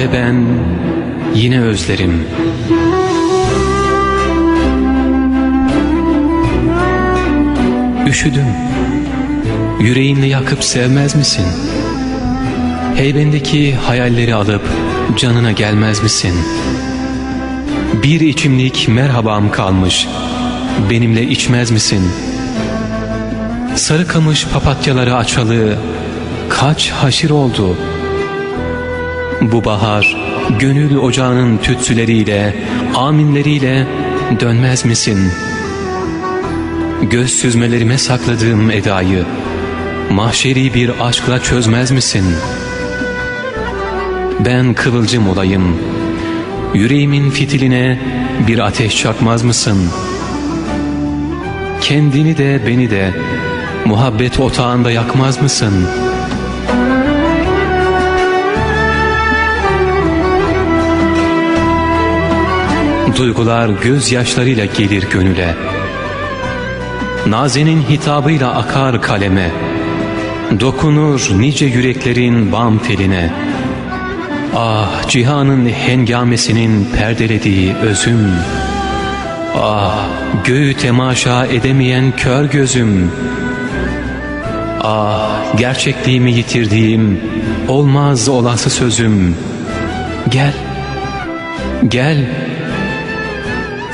Ve ben yine özlerim. Üşüdüm. Yüreğinle yakıp sevmez misin? Heybendeki hayalleri alıp canına gelmez misin? Bir içimlik merhabam kalmış. Benimle içmez misin? Sarı kamış papatyaları açalı kaç haşir oldu? Bu bahar gönül ocağının tütsüleriyle, aminleriyle dönmez misin? Göz süzmelerime sakladığım edayı mahşeri bir aşkla çözmez misin? Ben kıvılcım olayım. Yüreğimin fitiline bir ateş çakmaz mısın? Kendini de beni de muhabbet otağında yakmaz mısın? Duygular gözyaşlarıyla gelir gönüle. Nazenin hitabıyla akar kaleme. Dokunur nice yüreklerin bam teline. Ah cihanın hengamesinin perdelediği özüm. Ah göğü temaşa edemeyen kör gözüm. Ah gerçekliğimi yitirdiğim olmaz olası sözüm. Gel, gel.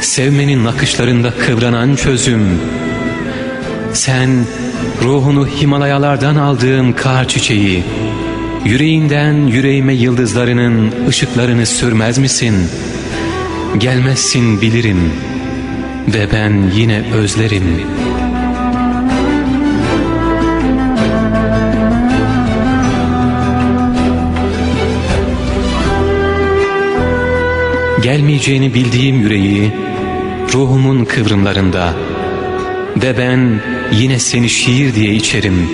Sevmenin nakışlarında kıvranan çözüm. Sen ruhunu Himalayalardan aldığın kar çiçeği, yüreğinden yüreğime yıldızlarının ışıklarını sürmez misin? Gelmezsin bilirim ve ben yine özlerim. Gelmeyeceğini bildiğim yüreği ruhumun kıvrımlarında ve ben yine seni şiir diye içerim.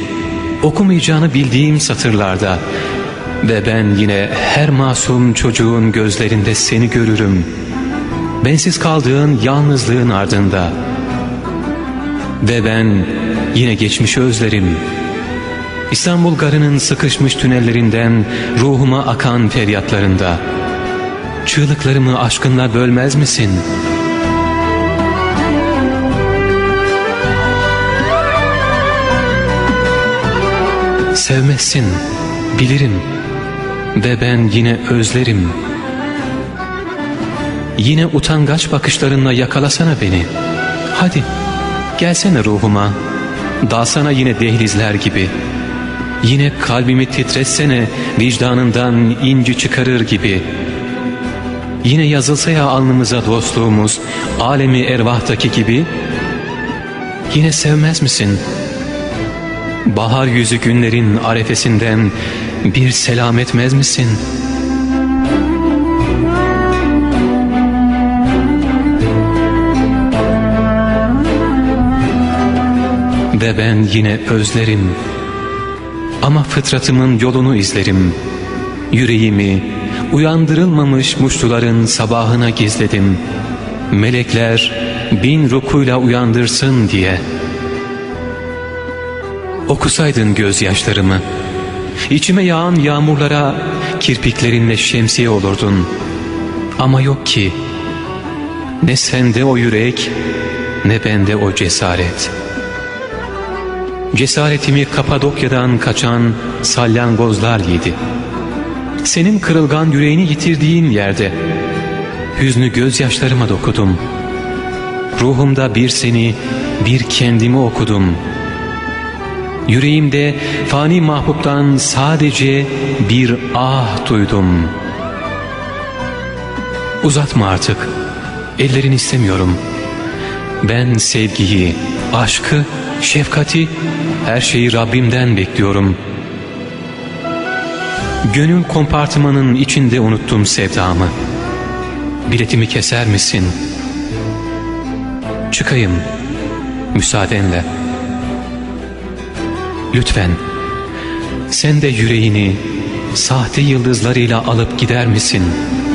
Okumayacağını bildiğim satırlarda ve ben yine her masum çocuğun gözlerinde seni görürüm. Bensiz kaldığın yalnızlığın ardında ve ben yine geçmişi özlerim. İstanbul garının sıkışmış tünellerinden ruhuma akan feryatlarında çığlıklarımı aşkınla bölmez misin?'' Sevmezsin, bilirim ve ben yine özlerim. Yine utangaç bakışlarınla yakalasana beni. Hadi gelsene ruhuma, dalsana yine dehlizler gibi. Yine kalbimi titretsene vicdanından inci çıkarır gibi. Yine yazılsa ya alnımıza dostluğumuz, alemi ervahtaki gibi. Yine sevmez misin?'' Bahar yüzü günlerin arefesinden bir selam etmez misin? Ve ben yine özlerim. Ama fıtratımın yolunu izlerim. Yüreğimi uyandırılmamış muştuların sabahına gizledim. Melekler bin rukuyla uyandırsın diye.'' Okusaydın gözyaşlarımı. İçime yağan yağmurlara Kirpiklerinle şemsiye olurdun. Ama yok ki Ne sende o yürek Ne bende o cesaret. Cesaretimi Kapadokya'dan kaçan Salyangozlar yedi. Senin kırılgan yüreğini yitirdiğin yerde Hüznü gözyaşlarıma dokudum. Ruhumda bir seni Bir kendimi okudum Yüreğimde fani mahbuptan sadece bir ah duydum. Uzatma artık, ellerini istemiyorum. Ben sevgiyi, aşkı, şefkati, her şeyi Rabbimden bekliyorum. Gönül kompartımanın içinde unuttum sevdamı. Biletimi keser misin? Çıkayım, müsaadenle. Lütfen sen de yüreğini sahte yıldızlarıyla alıp gider misin?''